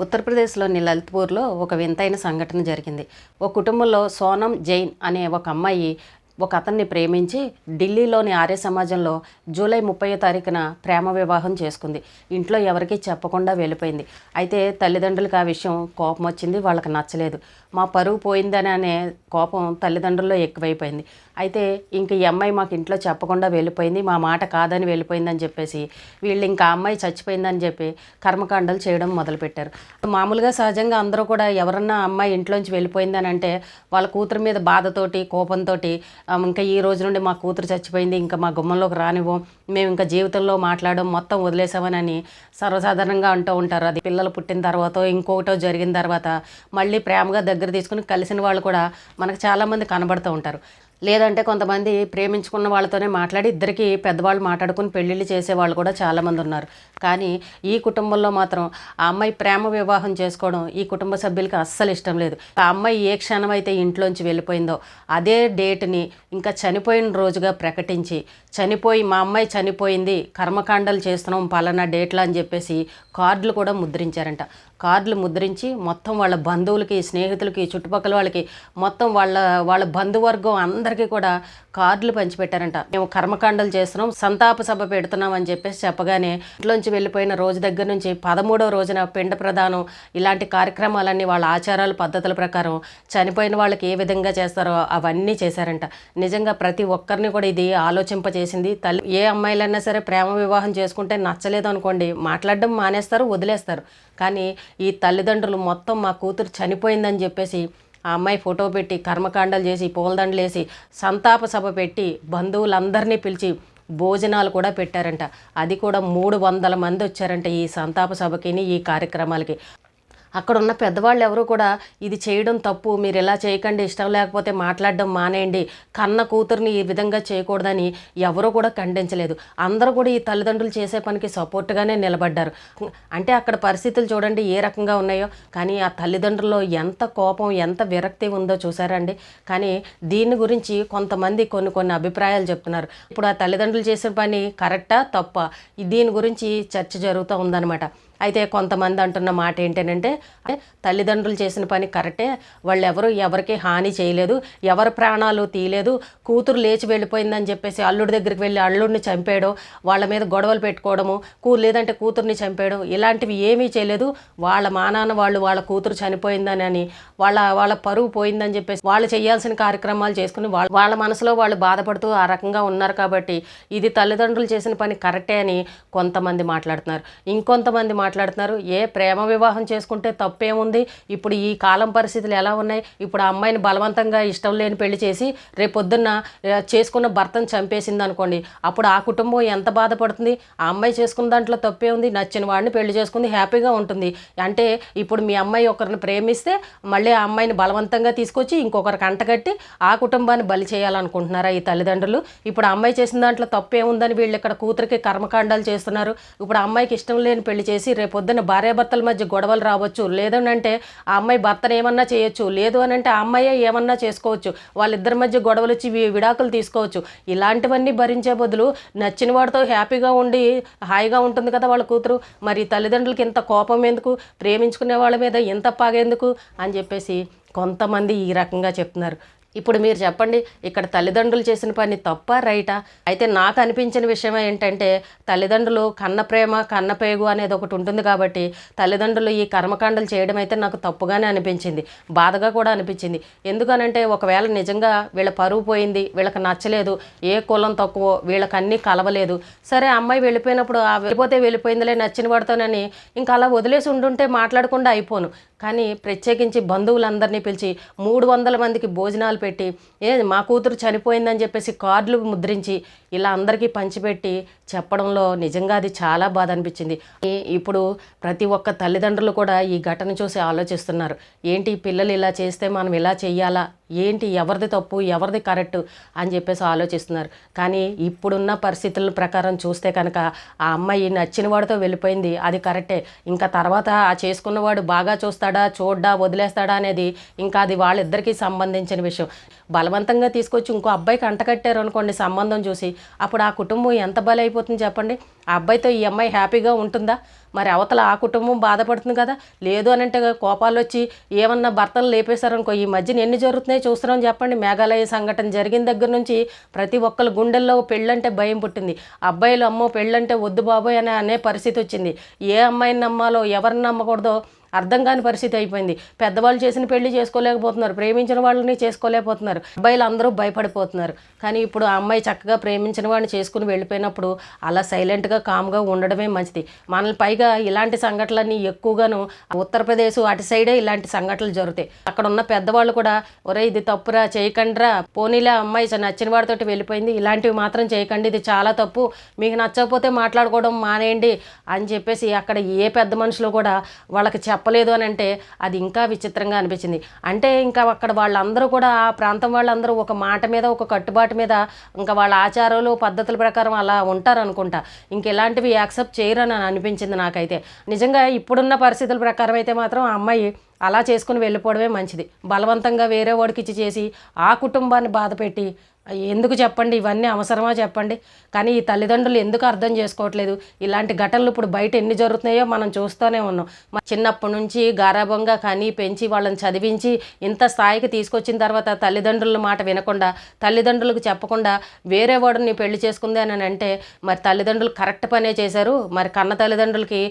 ఉత్తరప్రదేశ్లోని లలిత్పూర్లో ఒక వింతైన సంఘటన జరిగింది. ఒక కుటుంబంలో సోనం జైన్ అనే ఒక అమ్మాయి ఒక అతన్ని ప్రేమించి ఢిల్లీలోని ఆర్య సమాజంలో జూలై ముప్పై తారీఖున ప్రేమ వివాహం చేసుకుంది. ఇంట్లో ఎవరికీ చెప్పకుండా వెళ్ళిపోయింది. అయితే తల్లిదండ్రులకు ఆ విషయం కోపం వచ్చింది వాళ్ళకి నచ్చలేదు. మా పరువు పోయిందని అనే కోపం తల్లిదండ్రుల్లో ఎక్కువైపోయింది. అయితే ఇంక ఈ అమ్మాయి మాకు ఇంట్లో చెప్పకుండా వెళ్ళిపోయింది మా మాట కాదని వెళ్ళిపోయిందని చెప్పేసి వీళ్ళు ఇంకా అమ్మాయి చచ్చిపోయిందని చెప్పి కర్మకాండలు చేయడం మొదలుపెట్టారు. మామూలుగా సహజంగా అందరూ కూడా ఎవరన్నా అమ్మాయి ఇంట్లోంచి వెళ్ళిపోయిందని అంటే వాళ్ళ కూతురు మీద బాధతోటి కోపంతో ఇంకా ఈ రోజు నుండి మా కూతురు చచ్చిపోయింది ఇంకా మా గుమ్మంలోకి రానివ్వం మేము ఇంకా జీవితంలో మాట్లాడడం మొత్తం వదిలేసామని సర్వసాధారణంగా అంటూ ఉంటారు. అది పిల్లలు పుట్టిన తర్వాత ఇంకొకటో జరిగిన తర్వాత మళ్ళీ ప్రేమగా దగ్గర తీసుకుని కలిసిన వాళ్ళు కూడా మనకు చాలామంది కనబడుతూ ఉంటారు. లేదంటే కొంతమంది ప్రేమించుకున్న వాళ్ళతోనే మాట్లాడి ఇద్దరికి పెద్దవాళ్ళు మాట్లాడుకుని పెళ్ళిళ్ళు చేసేవాళ్ళు కూడా చాలామంది ఉన్నారు. కానీ ఈ కుటుంబంలో మాత్రం ఆ అమ్మాయి ప్రేమ వివాహం చేసుకోవడం ఈ కుటుంబ సభ్యులకి అస్సలు ఇష్టం లేదు. ఆ అమ్మాయి ఏ క్షణం అయితే ఇంట్లోంచి వెళ్ళిపోయిందో అదే డేట్ని ఇంకా చనిపోయిన రోజుగా ప్రకటించి చనిపోయి మా అమ్మాయి చనిపోయింది కర్మకాండలు చేస్తున్నాం పలానా డేట్లా అని చెప్పేసి కార్డులు కూడా ముద్రించారంట. కార్డులు ముద్రించి మొత్తం వాళ్ళ బంధువులకి స్నేహితులకి చుట్టుపక్కల వాళ్ళకి మొత్తం వాళ్ళ వాళ్ళ బంధువర్గం అందరికీ కూడా కార్డులు పంచిపెట్టారంట. మేము కర్మకాండలు చేస్తున్నాం సంతాప సభ పెడుతున్నాం అని చెప్పేసి చెప్పగానే ఇంట్లోంచి వెళ్ళిపోయిన రోజు దగ్గర నుంచి పదమూడవ రోజున పిండ ప్రదానం ఇలాంటి కార్యక్రమాలన్నీ వాళ్ళ ఆచారాలు పద్ధతుల ప్రకారం చనిపోయిన వాళ్ళకి ఏ విధంగా చేస్తారో అవన్నీ చేశారంట. నిజంగా ప్రతి ఒక్కరిని కూడా ఇది ఆలోచింపజేసింది. తల్లి ఏ అమ్మాయిలైనా సరే ప్రేమ వివాహం చేసుకుంటే నచ్చలేదు అనుకోండి మాట్లాడడం మానేస్తారు వదిలేస్తారు. కానీ ఈ తల్లిదండ్రులు మొత్తం మా కూతురు చనిపోయిందని చెప్పేసి ఆ అమ్మాయి ఫోటో పెట్టి కర్మకాండలు చేసి పూలదండలేసి సంతాప సభ పెట్టి బంధువులందరినీ పిలిచి భోజనాలు కూడా పెట్టారంట. అది కూడా మూడు వందల మంది వచ్చారంట ఈ సంతాప సభకిని ఈ కార్యక్రమాలకి. అక్కడ ఉన్న పెద్దవాళ్ళు ఎవరు కూడా ఇది చేయడం తప్పు మీరు ఇలా చేయకండి ఇష్టం లేకపోతే మాట్లాడడం మానేయండి కన్న కూతుర్ని ఈ విధంగా చేయకూడదని ఎవరూ కూడా ఖండించలేదు. అందరూ కూడా ఈ తల్లిదండ్రులు చేసే పనికి సపోర్ట్గానే నిలబడ్డారు. అంటే అక్కడ పరిస్థితులు చూడండి ఏ రకంగా ఉన్నాయో. కానీ ఆ తల్లిదండ్రుల్లో ఎంత కోపం ఎంత విరక్తి ఉందో చూసారండి కానీ దీని గురించి కొంతమంది కొన్ని కొన్ని అభిప్రాయాలు చెప్తున్నారు. ఇప్పుడు ఆ తల్లిదండ్రులు చేసిన పని కరెక్టా తప్ప? దీని గురించి చర్చ జరుగుతూ ఉందన్నమాట. అయితే కొంతమంది అంటున్న మాట ఏంటంటే తల్లిదండ్రులు చేసిన పని కరెక్టే వాళ్ళు ఎవరు ఎవరికి హాని చేయలేదు ఎవరి ప్రాణాలు తీయలేదు కూతురు లేచి వెళ్ళిపోయిందని చెప్పేసి అల్లుడి దగ్గరికి వెళ్ళి అల్లుడిని చంపేయడం వాళ్ళ మీద గొడవలు పెట్టుకోవడము కూ లేదంటే కూతుర్ని చంపేయడం ఇలాంటివి ఏమీ చేయలేదు. వాళ్ళ మానాన్న వాళ్ళు వాళ్ళ కూతురు చనిపోయిందని అని వాళ్ళ వాళ్ళ పరువు పోయిందని చెప్పేసి వాళ్ళు చేయాల్సిన కార్యక్రమాలు చేసుకుని వాళ్ళ వాళ్ళ మనసులో వాళ్ళు బాధపడుతూ ఆ రకంగా ఉన్నారు కాబట్టి ఇది తల్లిదండ్రులు చేసిన పని కరెక్టే అని కొంతమంది మాట్లాడుతున్నారు. ఇంకొంతమంది మాట్లాడుతున్నారు మాట్లాడుతున్నారు. ఏ ప్రేమ వివాహం చేసుకుంటే తప్పేముంది? ఇప్పుడు ఈ కాలం పరిస్థితులు ఎలా ఉన్నాయి? ఇప్పుడు ఆ అమ్మాయిని బలవంతంగా ఇష్టం లేని పెళ్ళి చేసి రేపొద్దున్న చేసుకున్న భర్తను చంపేసింది అనుకోండి అప్పుడు ఆ కుటుంబం ఎంత బాధపడుతుంది? ఆ అమ్మాయి చేసుకున్న దాంట్లో తప్పే ఉంది నచ్చిన వాడిని పెళ్ళి చేసుకుంది హ్యాపీగా ఉంటుంది. అంటే ఇప్పుడు మీ అమ్మాయి ఒకరిని ప్రేమిస్తే మళ్ళీ ఆ అమ్మాయిని బలవంతంగా తీసుకొచ్చి ఇంకొకరికి అంటగట్టి ఆ కుటుంబాన్ని బలి చేయాలనుకుంటున్నారా ఈ తల్లిదండ్రులు? ఇప్పుడు అమ్మాయి చేసిన దాంట్లో తప్పే ఉందని వీళ్ళు ఇక్కడ కూతురికి కర్మకాండాలు చేస్తున్నారు. ఇప్పుడు అమ్మాయికి ఇష్టం లేని పెళ్ళి చేసి రేపొద్దున భార్యాభర్తల మధ్య గొడవలు రావచ్చు. లేదనంటే ఆ అమ్మాయి భర్తను ఏమన్నా చేయొచ్చు. లేదు అని అంటే ఆ అమ్మాయే ఏమన్నా చేసుకోవచ్చు. వాళ్ళిద్దరి మధ్య గొడవలు వచ్చి విడాకులు తీసుకోవచ్చు. ఇలాంటివన్నీ భరించే బదులు నచ్చిన వాడితో హ్యాపీగా ఉండి హాయిగా ఉంటుంది కదా వాళ్ళ కూతురు. మరి తల్లిదండ్రులకి ఇంత కోపం ఎందుకు? ప్రేమించుకునే వాళ్ళ మీద ఇంత పాగేందుకు? అని చెప్పేసి కొంతమంది ఈ రకంగా చెప్తున్నారు. ఇప్పుడు మీరు చెప్పండి ఇక్కడ తల్లిదండ్రులు చేసిన పని తప్ప రైటా? అయితే నాకు అనిపించిన విషయం ఏంటంటే తల్లిదండ్రులు కన్న ప్రేమ కన్న పేగు అనేది ఒకటి ఉంటుంది కాబట్టి తల్లిదండ్రులు ఈ కర్మకాండలు చేయడం అయితే నాకు తప్పుగానే అనిపించింది బాధగా కూడా అనిపించింది. ఎందుకనంటే ఒకవేళ నిజంగా వీళ్ళ పరువు పోయింది వీళ్ళకి నచ్చలేదు ఏ కులం తక్కువ వీళ్ళకి అన్నీ కలవలేదు. సరే అమ్మాయి వెళ్ళిపోయినప్పుడు ఆ వెళ్ళిపోతే వెళ్ళిపోయిందిలే నచ్చిన వాడితోనని ఇంకా అలా వదిలేసి ఉండుంటే మాట్లాడకుండా అయిపోను. కానీ ప్రత్యేకించి బంధువులందరినీ పిలిచి మూడు వందల మందికి భోజనాలు పెట్టి ఏ మా కూతురు చనిపోయిందని చెప్పేసి కార్డులు ముద్రించి ఇలా అందరికీ పంచిపెట్టి చెప్పడంలో నిజంగా అది చాలా బాధ అనిపించింది. ఇప్పుడు ప్రతి ఒక్క తల్లిదండ్రులు కూడా ఈ ఘటన చూసి ఆలోచిస్తున్నారు. ఏంటి పిల్లలు ఇలా చేస్తే మనం ఇలా చెయ్యాలా? ఏంటి ఎవరిది తప్పు ఎవరిది కరెక్ట్ అని చెప్పేసి ఆలోచిస్తున్నారు. కానీ ఇప్పుడున్న పరిస్థితుల ప్రకారం చూస్తే కనుక ఆ అమ్మాయి నచ్చిన వాడితో వెళ్ళిపోయింది అది కరెక్టే. ఇంకా తర్వాత ఆ చేసుకున్నవాడు బాగా చూస్తాడా చూడ్డా వదిలేస్తాడా అనేది ఇంకా అది వాళ్ళిద్దరికీ సంబంధించిన విషయం. బలవంతంగా తీసుకొచ్చి ఇంకో అబ్బాయికి అంటకట్టారు అనుకోండి సంబంధం చూసి అప్పుడు ఆ కుటుంబం ఎంత బలైపోతుంది చెప్పండి? ఆ అబ్బాయితో ఈ అమ్మాయి హ్యాపీగా ఉంటుందా? మరి అవతల ఆ కుటుంబం బాధపడుతుంది కదా? లేదు అని అంటే కోపాలు వచ్చి ఏమన్నా భర్తలు లేపేశారనుకో ఈ మధ్యన ఎన్ని జరుగుతున్నాయో చూస్తున్నాం చెప్పండి. మేఘాలయ సంఘటన జరిగిన దగ్గర నుంచి ప్రతి ఒక్కరు గుండెల్లో పెళ్ళంటే భయం పుట్టింది. అబ్బాయిలు అమ్మో పెళ్ళంటే వద్దు బాబోయ్ అని అనే పరిస్థితి వచ్చింది. ఏ అమ్మాయిని నమ్మాలో ఎవరిని నమ్మకూడదో అర్థం కాని పరిస్థితి అయిపోయింది. పెద్దవాళ్ళు చేసిన పెళ్ళి చేసుకోలేకపోతున్నారు. ప్రేమించిన వాళ్ళని చేసుకోలేకపోతున్నారు. అబ్బాయిలు అందరూ భయపడిపోతున్నారు. కానీ ఇప్పుడు ఆ అమ్మాయి చక్కగా ప్రేమించిన వాడిని చేసుకుని వెళ్ళిపోయినప్పుడు అలా సైలెంట్గా కామ్గా ఉండడమే మంచిది. మనల్ని పైగా ఇలాంటి సంఘటనలన్నీ ఎక్కువగాను ఉత్తరప్రదేశ్ అటు సైడే ఇలాంటి సంఘటనలు జరుగుతాయి. అక్కడ ఉన్న పెద్దవాళ్ళు కూడా ఒరే ఇది తప్పురా చేయకండిరా. పోనీలే అమ్మాయి నచ్చిన వాడితోటి వెళ్ళిపోయింది. ఇలాంటివి మాత్రం చేయకండి. ఇది చాలా తప్పు. మీకు నచ్చకపోతే మాట్లాడుకోవడం మానేయండి అని చెప్పేసి అక్కడ ఏ పెద్ద మనుషులు కూడా వాళ్ళకి చెప్ప చెప్పలేదు అని అంటే అది ఇంకా విచిత్రంగా అనిపించింది. అంటే ఇంకా అక్కడ వాళ్ళందరూ కూడా ఆ ప్రాంతం వాళ్ళందరూ ఒక మాట మీద ఒక కట్టుబాటు మీద ఇంకా వాళ్ళ ఆచారాలు పద్ధతుల ప్రకారం అలా ఉంటారు అనుకుంటా ఇంక ఇలాంటివి యాక్సెప్ట్ చేయరని అనిపించింది నాకైతే. నిజంగా ఇప్పుడున్న పరిస్థితుల ప్రకారం అయితే మాత్రం ఆ అమ్మాయి అలా చేసుకుని వెళ్ళిపోవడమే మంచిది. బలవంతంగా వేరే వాడికి ఇచ్చి చేసి ఆ కుటుంబాన్ని బాధపెట్టి ఎందుకు చెప్పండి ఇవన్నీ అవసరమా చెప్పండి. కానీ ఈ తల్లిదండ్రులు ఎందుకు అర్థం చేసుకోవట్లేదు? ఇలాంటి ఘటనలు ఇప్పుడు బయట ఎన్ని జరుగుతున్నాయో మనం చూస్తూనే ఉన్నాం. చిన్నప్పటి నుంచి గారాభంగా కానీ పెంచి వాళ్ళని చదివించి ఇంత స్థాయికి తీసుకొచ్చిన తర్వాత తల్లిదండ్రుల మాట వినకుండా తల్లిదండ్రులకు చెప్పకుండా వేరే వాడిని పెళ్ళి చేసుకుంది అని అంటే మరి తల్లిదండ్రులు కరెక్ట్ పనే చేశారు? మరి కన్న తల్లిదండ్రులకి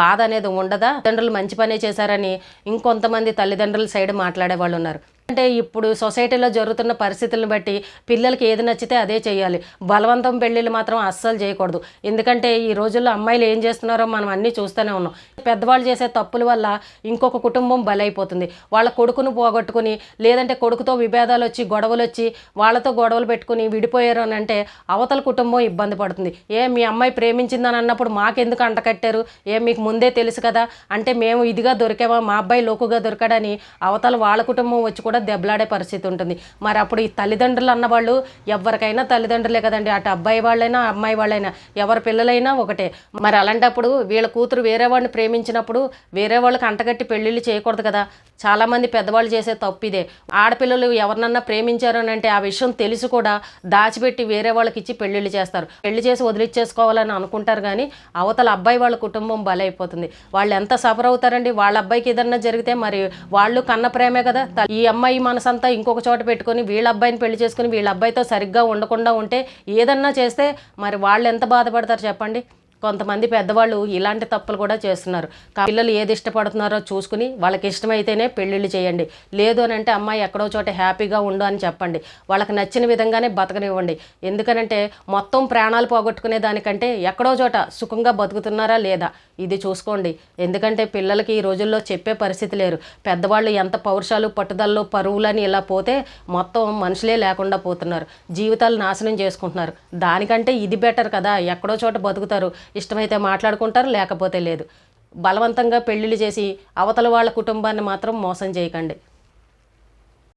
బాధ అనేది ఉండదా? తల్లిదండ్రులు మంచి పనే చేశారని ఇంకొంత కొంతమంది తల్లిదండ్రుల సైడ్ మాట్లాడే వాళ్ళు ఉన్నారు. అంటే ఇప్పుడు సొసైటీలో జరుగుతున్న పరిస్థితులను బట్టి పిల్లలకి ఏది నచ్చితే అదే చేయాలి. బలవంతం పెళ్ళిళ్ళు మాత్రం అస్సలు చేయకూడదు. ఎందుకంటే ఈ రోజుల్లో అమ్మాయిలు ఏం చేస్తున్నారో మనం అన్నీ చూస్తూనే ఉన్నాం. పెద్దవాళ్ళు చేసే తప్పుల వల్ల ఇంకొక కుటుంబం బలైపోతుంది. వాళ్ళ కొడుకును పోగొట్టుకుని లేదంటే కొడుకుతో విభేదాలు వచ్చి గొడవలు వచ్చి వాళ్ళతో గొడవలు పెట్టుకుని విడిపోయారు అని అంటే అవతల కుటుంబం ఇబ్బంది పడుతుంది. ఏ మీ అమ్మాయి ప్రేమించిందని అన్నప్పుడు మాకెందుకు అంటకట్టారు ఏ మీకు ముందే తెలుసు కదా? అంటే మేము ఇదిగా దొరికామా? మా అబ్బాయి లోకుగా దొరకడని అవతల వాళ్ళ కుటుంబం వచ్చి కూడా దెబ్బలాడే పరిస్థితి ఉంటుంది. మరి అప్పుడు ఈ తల్లిదండ్రులు అన్నవాళ్ళు ఎవరికైనా తల్లిదండ్రులే కదండి. అటు అబ్బాయి వాళ్ళైనా అమ్మాయి వాళ్ళైనా ఎవరి పిల్లలైనా ఒకటే. మరి అలాంటప్పుడు వీళ్ళ కూతురు వేరే వాడిని ప్రేమించినప్పుడు వేరే వాళ్ళకి అంటగట్టి పెళ్ళిళ్ళు చేయకూడదు కదా. చాలామంది పెద్దవాళ్ళు చేసే తప్పు ఇదే ఆడపిల్లలు ఎవరినన్నా ప్రేమించారు అని అంటే ఆ విషయం తెలిసి కూడా దాచిపెట్టి వేరే వాళ్ళకి ఇచ్చి పెళ్ళిళ్ళు చేస్తారు. పెళ్ళి చేసి వదిలిచ్చేసుకోవాలని అనుకుంటారు కానీ అవతల అబ్బాయి వాళ్ళ కుటుంబం బలైపోతుంది. వాళ్ళు ఎంత సఫర్ అవుతారండి? వాళ్ళ అబ్బాయికి ఏదన్నా జరిగితే మరి వాళ్ళు కన్న ప్రేమే కదా. ఈ అమ్మాయి మనసంతా ఇంకొక చోట పెట్టుకొని వీళ్ళ అబ్బాయిని పెళ్ళి చేసుకుని వీళ్ళ అబ్బాయితో సరిగ్గా ఉండకుండా ఉంటే ఏదన్నా చేస్తే మరి వాళ్ళు ఎంత బాధపడతారు చెప్పండి? కొంతమంది పెద్దవాళ్ళు ఇలాంటి తప్పులు కూడా చేస్తున్నారు. పిల్లలు ఏది ఇష్టపడుతున్నారో చూసుకుని వాళ్ళకి ఇష్టమైతేనే పెళ్ళిళ్ళు చేయండి. లేదు అని అంటే అమ్మాయి ఎక్కడో చోట హ్యాపీగా ఉండు అని చెప్పండి. వాళ్ళకి నచ్చిన విధంగానే బతకనివ్వండి. ఎందుకనంటే మొత్తం ప్రాణాలు పోగొట్టుకునే దానికంటే ఎక్కడో చోట సుఖంగా బతుకుతున్నారా లేదా? ఇది చూసుకోండి. ఎందుకంటే పిల్లలకి ఈ రోజుల్లో చెప్పే పరిస్థితి లేరు. పెద్దవాళ్ళు ఎంత పౌరుషాలు పట్టుదలలో పరువులని ఇలా పోతే మొత్తం మనుషులే లేకుండా పోతున్నారు. జీవితాలు నాశనం చేసుకుంటున్నారు. దానికంటే ఇది బెటర్ కదా ఎక్కడో చోట బతుకుతారు. ఇష్టమైతే మాట్లాడుకుంటారు లేకపోతే లేదు. బలవంతంగా పెళ్ళిళ్ళు చేసి అవతల వాళ్ళ కుటుంబాన్ని మాత్రం మోసం చేయకండి.